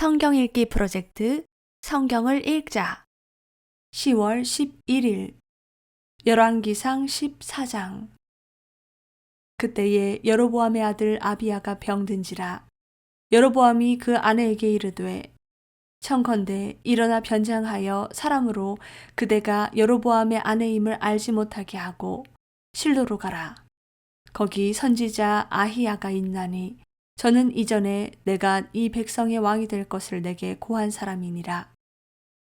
성경 읽기 프로젝트 성경을 읽자. 10월 11일 열왕기상 14장. 그때에 여로보암의 아들 아비야가 병든지라 여로보암이 그 아내에게 이르되 청컨대 일어나 변장하여 사람으로 그대가 여로보암의 아내임을 알지 못하게 하고 실로로 가라. 거기 선지자 아히야가 있나니 저는 이전에 내가 이 백성의 왕이 될 것을 내게 고한 사람이니라.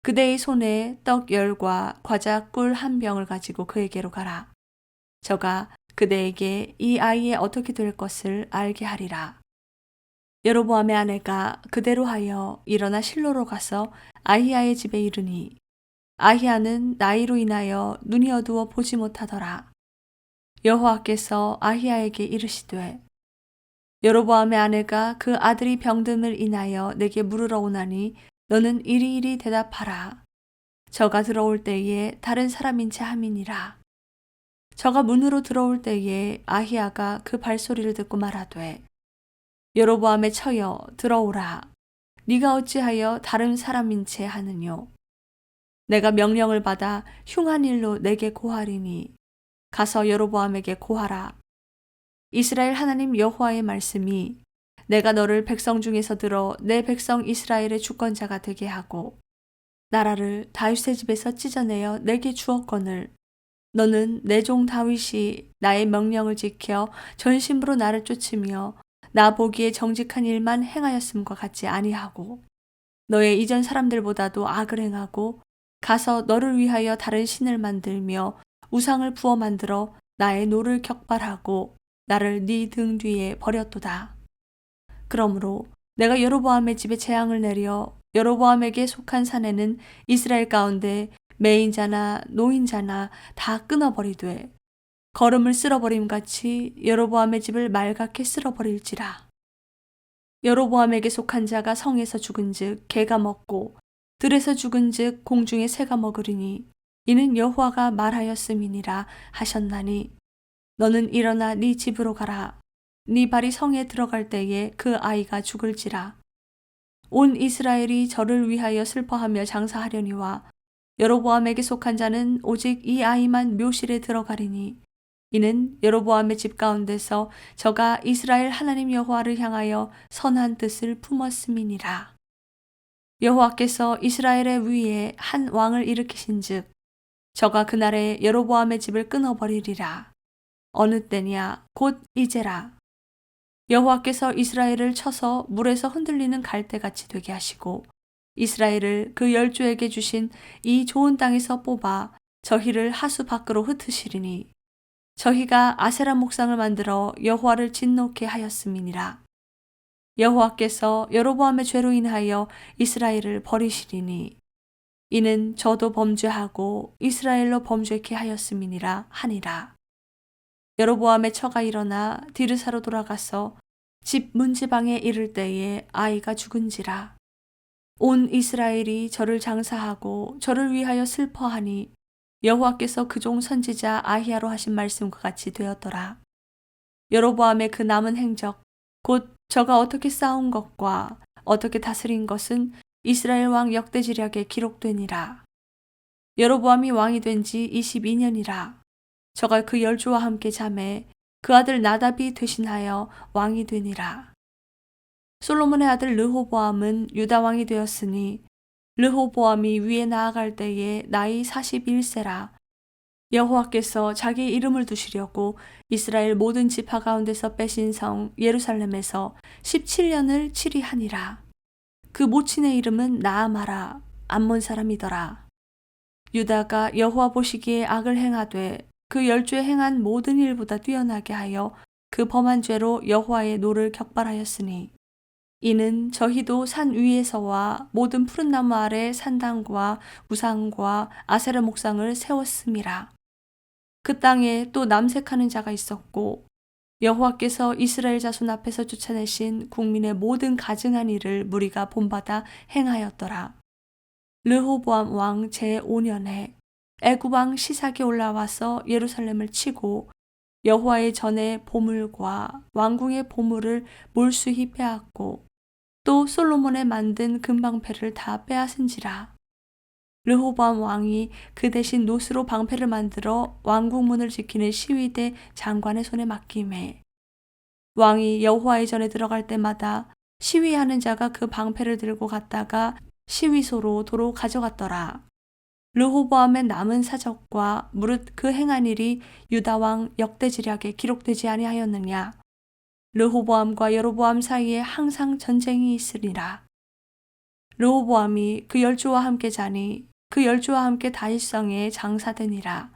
그대의 손에 떡 열과 과자 꿀 한 병을 가지고 그에게로 가라. 저가 그대에게 이 아이의 어떻게 될 것을 알게 하리라. 여로보암의 아내가 그대로 하여 일어나 실로로 가서 아히야의 집에 이르니 아히야는 나이로 인하여 눈이 어두워 보지 못하더라. 여호와께서 아히야에게 이르시되 여로보암의 아내가 그 아들이 병듦을 인하여 내게 물으러 오나니 너는 이리이리 대답하라. 저가 들어올 때에 다른 사람인 채 함이니라. 저가 문으로 들어올 때에 아히야가 그 발소리를 듣고 말하되 여로보암의 처여 들어오라. 네가 어찌하여 다른 사람인 채 하느뇨. 내가 명령을 받아 흉한 일로 내게 고하리니 가서 여로보암에게 고하라. 이스라엘 하나님 여호와의 말씀이 내가 너를 백성 중에서 들어 내 백성 이스라엘의 주권자가 되게 하고 나라를 다윗의 집에서 찢어내어 내게 주었거늘. 너는 내 종 다윗이 나의 명령을 지켜 전심으로 나를 쫓으며 나 보기에 정직한 일만 행하였음과 같지 아니하고 너의 이전 사람들보다도 악을 행하고 가서 너를 위하여 다른 신을 만들며 우상을 부어 만들어 나의 노를 격발하고 나를 네 등 뒤에 버렸도다. 그러므로 내가 여로보암의 집에 재앙을 내려 여로보암에게 속한 산에는 이스라엘 가운데 매인자나 노인자나 다 끊어버리되 걸음을 쓸어버림 같이 여로보암의 집을 말갛게 쓸어버릴지라. 여로보암에게 속한 자가 성에서 죽은즉 개가 먹고 들에서 죽은즉 공중에 새가 먹으리니 이는 여호와가 말하였음이니라 하셨나니 너는 일어나 네 집으로 가라. 네 발이 성에 들어갈 때에 그 아이가 죽을지라. 온 이스라엘이 저를 위하여 슬퍼하며 장사하려니와 여로보암에게 속한 자는 오직 이 아이만 묘실에 들어가리니 이는 여로보암의 집 가운데서 저가 이스라엘 하나님 여호와를 향하여 선한 뜻을 품었음이니라. 여호와께서 이스라엘의 위에 한 왕을 일으키신즉 저가 그날에 여로보암의 집을 끊어버리리라. 어느 때냐 곧 이제라. 여호와께서 이스라엘을 쳐서 물에서 흔들리는 갈대같이 되게 하시고 이스라엘을 그 열조에게 주신 이 좋은 땅에서 뽑아 저희를 하수 밖으로 흩으시리니 저희가 아세라 목상을 만들어 여호와를 진노케 하였음이니라. 여호와께서 여로보암의 죄로 인하여 이스라엘을 버리시리니 이는 저도 범죄하고 이스라엘로 범죄케 하였음이니라 하니라 여로보암의 처가 일어나 디르사로 돌아가서 집 문지방에 이를 때에 아이가 죽은지라. 온 이스라엘이 저를 장사하고 저를 위하여 슬퍼하니 여호와께서 그 종 선지자 아히야로 하신 말씀과 같이 되었더라. 여로보암의 그 남은 행적 곧 저가 어떻게 싸운 것과 어떻게 다스린 것은 이스라엘 왕 역대지략에 기록되니라. 여로보암이 왕이 된 지 22년이라. 저가 그 열조와 함께 잠에 그 아들 나답이 대신하여 왕이 되니라. 솔로몬의 아들 르호보암은 유다 왕이 되었으니 르호보암이 위에 나아갈 때에 나이 41세라. 여호와께서 자기 이름을 두시려고 이스라엘 모든 지파 가운데서 빼신 성 예루살렘에서 17년을 치리하니라. 그 모친의 이름은 나아마라 암몬 사람이더라. 유다가 여호와 보시기에 악을 행하되 그 열주에 행한 모든 일보다 뛰어나게 하여 그 범한 죄로 여호와의 노를 격발하였으니 이는 저희도 산 위에서와 모든 푸른 나무 아래 산당과 우상과 아세라 목상을 세웠음이라. 그 땅에 또 남색하는 자가 있었고 여호와께서 이스라엘 자손 앞에서 쫓아내신 국민의 모든 가증한 일을 무리가 본받아 행하였더라. 르호보암 왕 제5년에 애굽왕 시삭이 올라와서 예루살렘을 치고 여호와의 전에 보물과 왕궁의 보물을 몰수히 빼앗고 또 솔로몬의 만든 금방패를 다 빼앗은지라. 르호보암 왕이 그 대신 노스로 방패를 만들어 왕궁문을 지키는 시위대 장관의 손에 맡김에 왕이 여호와의 전에 들어갈 때마다 시위하는 자가 그 방패를 들고 갔다가 시위소로 도로 가져갔더라. 르호보암의 남은 사적과 무릇 그 행한 일이 유다 왕 역대지략에 기록되지 아니하였느냐. 르호보암과 여로보암 사이에 항상 전쟁이 있으리라. 르호보암이 그 열조와 함께 자니 그 열조와 함께 다윗성에 장사되니라.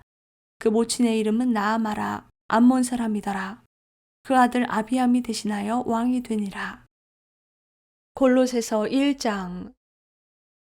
그 모친의 이름은 나아마라 암몬 사람이더라. 그 아들 아비암이 대신하여 왕이 되니라. 골로새서 1장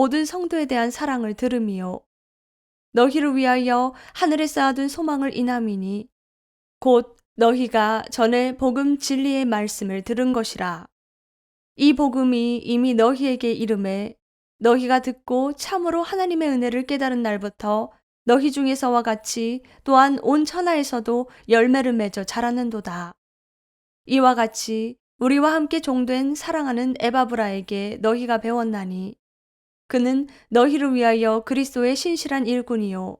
모든 성도에 대한 사랑을 들음이요. 너희를 위하여 하늘에 쌓아둔 소망을 인함이니 곧 너희가 전에 복음 진리의 말씀을 들은 것이라. 이 복음이 이미 너희에게 이름에 너희가 듣고 참으로 하나님의 은혜를 깨달은 날부터 너희 중에서와 같이 또한 온 천하에서도 열매를 맺어 자라는도다. 이와 같이 우리와 함께 종된 사랑하는 에바브라에게 너희가 배웠나니 그는 너희를 위하여 그리스도의 신실한 일꾼이요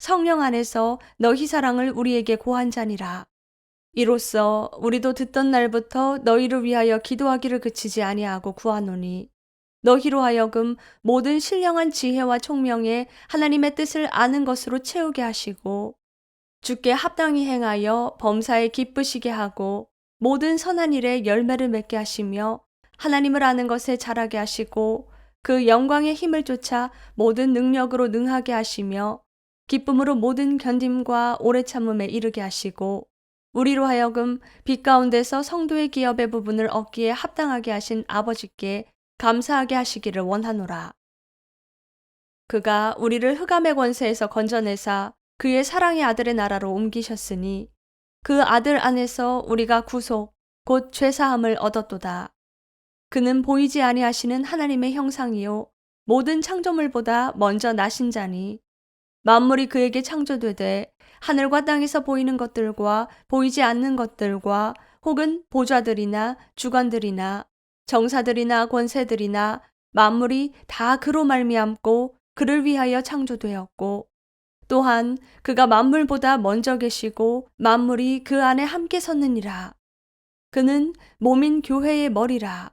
성령 안에서 너희 사랑을 우리에게 고한 자니라. 이로써 우리도 듣던 날부터 너희를 위하여 기도하기를 그치지 아니하고 구하노니 너희로 하여금 모든 신령한 지혜와 총명에 하나님의 뜻을 아는 것으로 채우게 하시고 주께 합당히 행하여 범사에 기쁘시게 하고 모든 선한 일에 열매를 맺게 하시며 하나님을 아는 것에 자라게 하시고 그 영광의 힘을 쫓아 모든 능력으로 능하게 하시며 기쁨으로 모든 견딤과 오래 참음에 이르게 하시고 우리로 하여금 빛 가운데서 성도의 기업의 부분을 얻기에 합당하게 하신 아버지께 감사하게 하시기를 원하노라. 그가 우리를 흑암의 권세에서 건져내사 그의 사랑의 아들의 나라로 옮기셨으니 그 아들 안에서 우리가 구속 곧 죄사함을 얻었도다. 그는 보이지 아니하시는 하나님의 형상이요 모든 창조물보다 먼저 나신 자니 만물이 그에게 창조되되 하늘과 땅에서 보이는 것들과 보이지 않는 것들과 혹은 보좌들이나 주관들이나 정사들이나 권세들이나 만물이 다 그로 말미암고 그를 위하여 창조되었고 또한 그가 만물보다 먼저 계시고 만물이 그 안에 함께 섰느니라. 그는 몸인 교회의 머리라.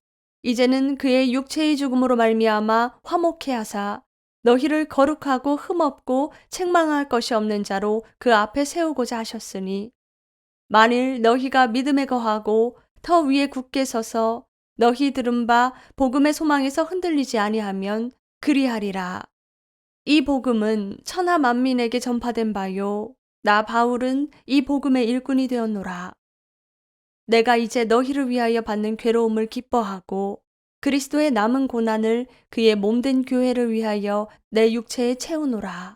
이제는 그의 육체의 죽음으로 말미암아 화목해 하사 너희를 거룩하고 흠없고 책망할 것이 없는 자로 그 앞에 세우고자 하셨으니 만일 너희가 믿음에 거하고 터 위에 굳게 서서 너희 들은 바 복음의 소망에서 흔들리지 아니하면 그리하리라. 이 복음은 천하 만민에게 전파된 바요. 나 바울은 이 복음의 일꾼이 되었노라. 내가 이제 너희를 위하여 받는 괴로움을 기뻐하고 그리스도의 남은 고난을 그의 몸된 교회를 위하여 내 육체에 채우노라.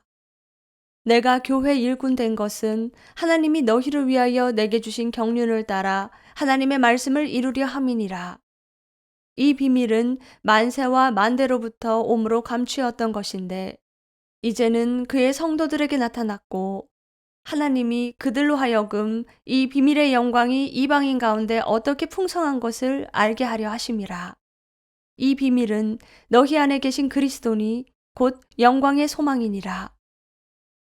내가 교회 일꾼 된 것은 하나님이 너희를 위하여 내게 주신 경륜을 따라 하나님의 말씀을 이루려 함이니라. 이 비밀은 만세와 만대로부터 옴으로 감추었던 것인데 이제는 그의 성도들에게 나타났고 하나님이 그들로 하여금 이 비밀의 영광이 이방인 가운데 어떻게 풍성한 것을 알게 하려 하심이라. 이 비밀은 너희 안에 계신 그리스도니 곧 영광의 소망이니라.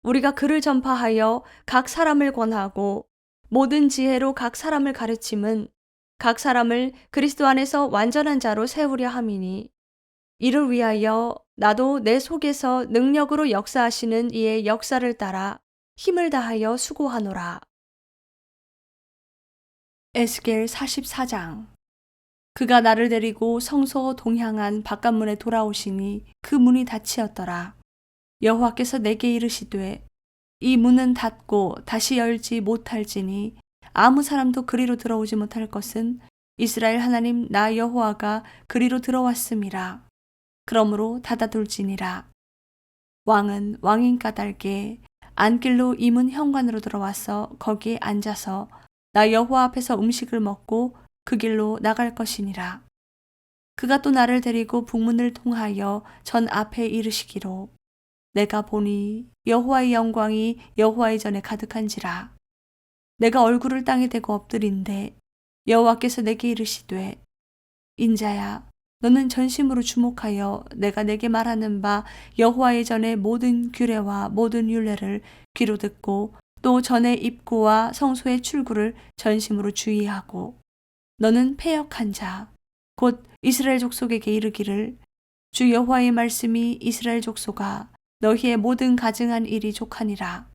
우리가 그를 전파하여 각 사람을 권하고 모든 지혜로 각 사람을 가르침은 각 사람을 그리스도 안에서 완전한 자로 세우려 함이니 이를 위하여 나도 내 속에서 능력으로 역사하시는 이의 역사를 따라 힘을 다하여 수고하노라. 에스겔 44장 그가 나를 데리고 성소 동향한 바깥문에 돌아오시니 그 문이 닫히었더라. 여호와께서 내게 이르시되 이 문은 닫고 다시 열지 못할지니 아무 사람도 그리로 들어오지 못할 것은 이스라엘 하나님 나 여호와가 그리로 들어왔음이라. 그러므로 닫아둘지니라. 왕은 왕인 까닭에 안길로 이문 현관으로 들어와서 거기에 앉아서 나 여호와 앞에서 음식을 먹고 그 길로 나갈 것이니라. 그가 또 나를 데리고 북문을 통하여 전 앞에 이르시기로 내가 보니 여호와의 영광이 여호와의 전에 가득한지라. 내가 얼굴을 땅에 대고 엎드린데 여호와께서 내게 이르시되 인자야 너는 전심으로 주목하여 내가 내게 말하는 바 여호와의 전에 모든 규례와 모든 율례를 귀로 듣고 또 전의 입구와 성소의 출구를 전심으로 주의하고 너는 패역한 자 곧 이스라엘 족속에게 이르기를 주 여호와의 말씀이 이스라엘 족속아 너희의 모든 가증한 일이 족하니라.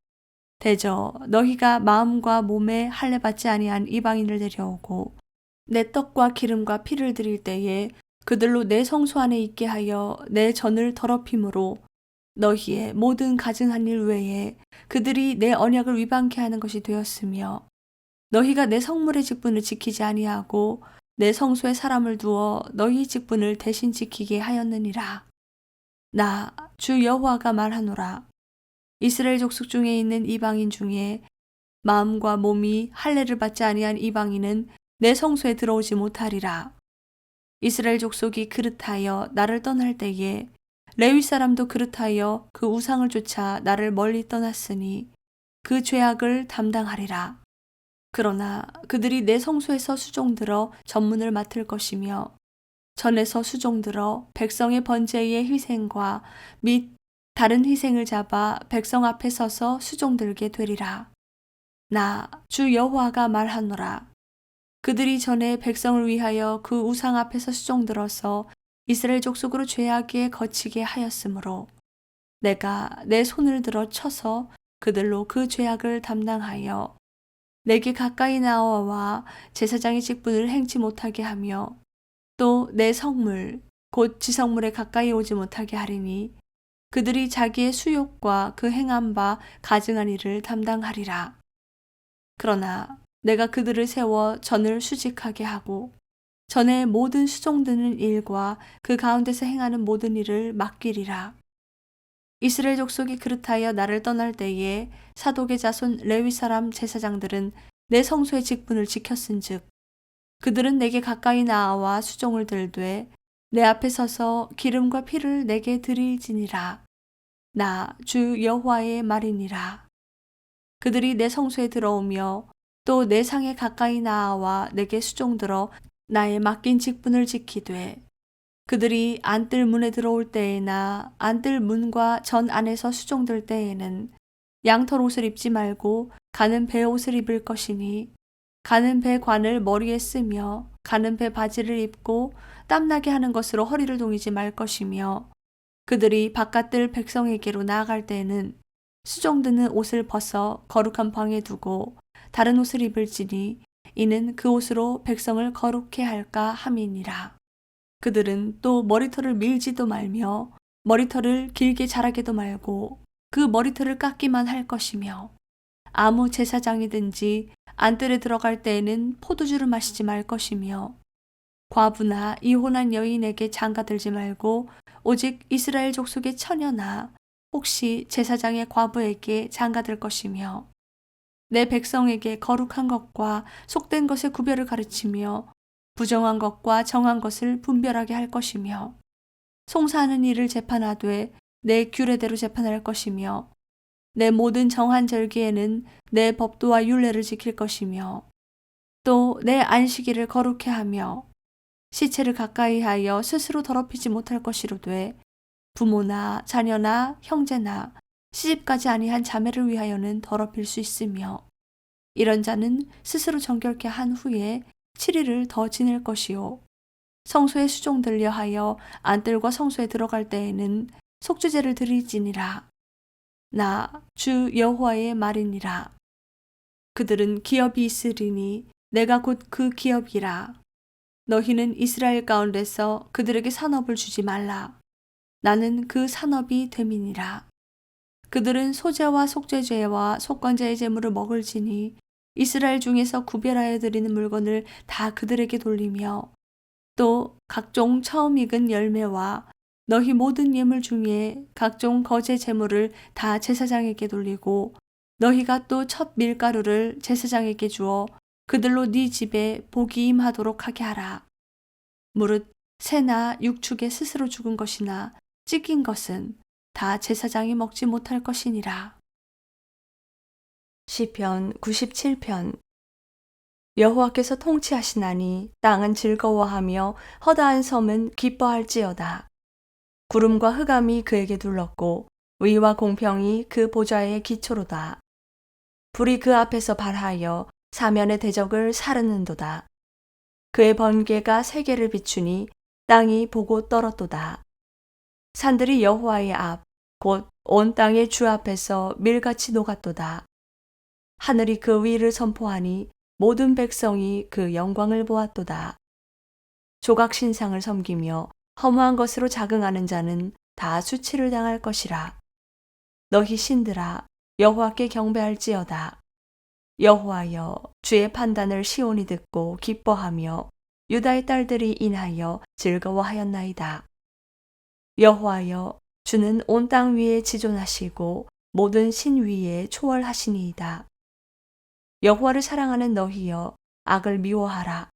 대저 너희가 마음과 몸에 할례 받지 아니한 이방인을 데려오고 내 떡과 기름과 피를 드릴 때에 그들로 내 성소 안에 있게 하여 내 전을 더럽힘으로 너희의 모든 가증한 일 외에 그들이 내 언약을 위반케 하는 것이 되었으며 너희가 내 성물의 직분을 지키지 아니하고 내 성소에 사람을 두어 너희 직분을 대신 지키게 하였느니라. 나 주 여호와가 말하노라. 이스라엘 족속 중에 있는 이방인 중에 마음과 몸이 할례를 받지 아니한 이방인은 내 성소에 들어오지 못하리라. 이스라엘 족속이 그릇하여 나를 떠날 때에 레위 사람도 그릇하여 그 우상을 쫓아 나를 멀리 떠났으니 그 죄악을 담당하리라. 그러나 그들이 내 성소에서 수종들어 전문을 맡을 것이며 전에서 수종들어 백성의 번제의 희생과 및 다른 희생을 잡아 백성 앞에 서서 수종들게 되리라. 나 주 여호와가 말하노라. 그들이 전에 백성을 위하여 그 우상 앞에서 수종들어서 이스라엘 족속으로 죄악에 거치게 하였으므로 내가 내 손을 들어 쳐서 그들로 그 죄악을 담당하여 내게 가까이 나와 제사장의 직분을 행치 못하게 하며 또 내 성물 곧 지성물에 가까이 오지 못하게 하리니 그들이 자기의 수욕과 그 행한 바 가증한 일을 담당하리라. 그러나 내가 그들을 세워 전을 수직하게 하고 전에 모든 수종드는 일과 그 가운데서 행하는 모든 일을 맡기리라. 이스라엘 족속이 그릇하여 나를 떠날 때에 사독의 자손 레위 사람 제사장들은 내 성소의 직분을 지켰은즉 그들은 내게 가까이 나와 수종을 들되 내 앞에 서서 기름과 피를 내게 드릴지니라. 나 주 여호와의 말이니라. 그들이 내 성소에 들어오며 또 내 상에 가까이 나와 내게 수종들어 나의 맡긴 직분을 지키되 그들이 안뜰 문에 들어올 때에나 안뜰 문과 전 안에서 수종들 때에는 양털 옷을 입지 말고 가는 배 옷을 입을 것이니 가는 배 관을 머리에 쓰며 가는 배 바지를 입고 땀나게 하는 것으로 허리를 동이지 말 것이며 그들이 바깥들 백성에게로 나아갈 때에는 수종드는 옷을 벗어 거룩한 방에 두고 다른 옷을 입을지니 이는 그 옷으로 백성을 거룩해 할까 함이니라. 그들은 또 머리털을 밀지도 말며 머리털을 길게 자라게도 말고 그 머리털을 깎기만 할 것이며 아무 제사장이든지 안뜰에 들어갈 때에는 포도주를 마시지 말 것이며 과부나 이혼한 여인에게 장가들지 말고 오직 이스라엘 족속의 처녀나 혹시 제사장의 과부에게 장가들 것이며 내 백성에게 거룩한 것과 속된 것의 구별을 가르치며 부정한 것과 정한 것을 분별하게 할 것이며 송사하는 일을 재판하되 내 규례대로 재판할 것이며 내 모든 정한 절기에는 내 법도와 율례를 지킬 것이며 또 내 안식일을 거룩해 하며 시체를 가까이 하여 스스로 더럽히지 못할 것이로되 부모나 자녀나 형제나 시집가지 아니한 자매를 위하여는 더럽힐 수 있으며 이런 자는 스스로 정결케 한 후에 7일을 더 지낼 것이요 성소에 수종들려 하여 안뜰과 성소에 들어갈 때에는 속죄제를 드리지니라. 나 주 여호와의 말이니라. 그들은 기업이 있으리니 내가 곧 그 기업이라. 너희는 이스라엘 가운데서 그들에게 산업을 주지 말라. 나는 그 산업이 됨이니라. 그들은 소재와 속죄제와 속관자의 제물을 먹을지니 이스라엘 중에서 구별하여 드리는 물건을 다 그들에게 돌리며 또 각종 처음 익은 열매와 너희 모든 예물 중에 각종 거제 제물을 다 제사장에게 돌리고 너희가 또 첫 밀가루를 제사장에게 주어 그들로 네 집에 복이 임하도록 하게 하라. 무릇 새나 육축에 스스로 죽은 것이나 찢긴 것은 다 제사장이 먹지 못할 것이니라. 시편 97편 여호와께서 통치하시나니 땅은 즐거워하며 허다한 섬은 기뻐할지어다. 구름과 흑암이 그에게 둘렀고 의와 공평이 그 보좌의 기초로다. 불이 그 앞에서 발하여 사면의 대적을 사르는도다. 그의 번개가 세계를 비추니 땅이 보고 떨었도다. 산들이 여호와의 앞, 곧 온 땅의 주 앞에서 밀같이 녹았도다. 하늘이 그 위를 선포하니 모든 백성이 그 영광을 보았도다. 조각 신상을 섬기며 허무한 것으로 자긍하는 자는 다 수치를 당할 것이라. 너희 신들아 여호와께 경배할지어다. 여호와여 주의 판단을 시온이 듣고 기뻐하며 유다의 딸들이 인하여 즐거워하였나이다. 여호와여 주는 온 땅 위에 지존하시고 모든 신 위에 초월하시니이다. 여호와를 사랑하는 너희여 악을 미워하라.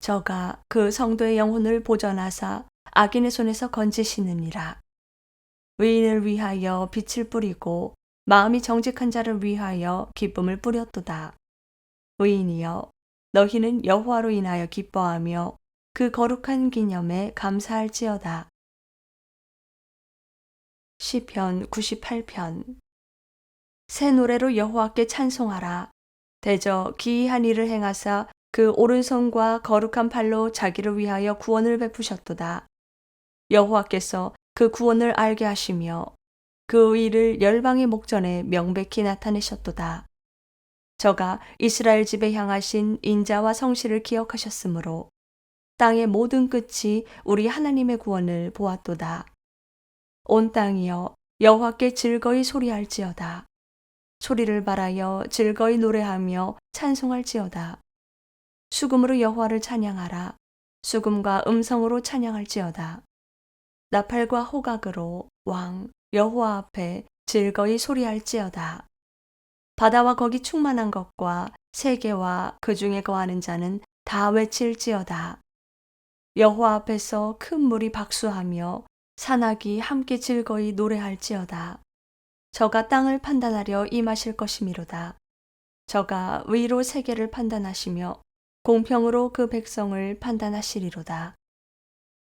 저가 그 성도의 영혼을 보전하사 악인의 손에서 건지시느니라. 의인을 위하여 빛을 뿌리고 마음이 정직한 자를 위하여 기쁨을 뿌렸도다. 의인이여 너희는 여호와로 인하여 기뻐하며 그 거룩한 기념에 감사할지어다. 시편 98편 새 노래로 여호와께 찬송하라. 대저 기이한 일을 행하사 그 오른손과 거룩한 팔로 자기를 위하여 구원을 베푸셨도다. 여호와께서 그 구원을 알게 하시며 그 의를 열방의 목전에 명백히 나타내셨도다. 저가 이스라엘 집에 향하신 인자와 성실을 기억하셨으므로 땅의 모든 끝이 우리 하나님의 구원을 보았도다. 온 땅이여 여호와께 즐거이 소리할지어다. 소리를 발하여 즐거이 노래하며 찬송할지어다. 수금으로 여호와를 찬양하라. 수금과 음성으로 찬양할지어다. 나팔과 호각으로 왕 여호와 앞에 즐거이 소리할지어다. 바다와 거기 충만한 것과 세계와 그 중에 거하는 자는 다 외칠지어다. 여호와 앞에서 큰 물이 박수하며 산악이 함께 즐거이 노래할지어다. 저가 땅을 판단하려 임하실 것이미로다. 저가 위로 세계를 판단하시며 공평으로 그 백성을 판단하시리로다.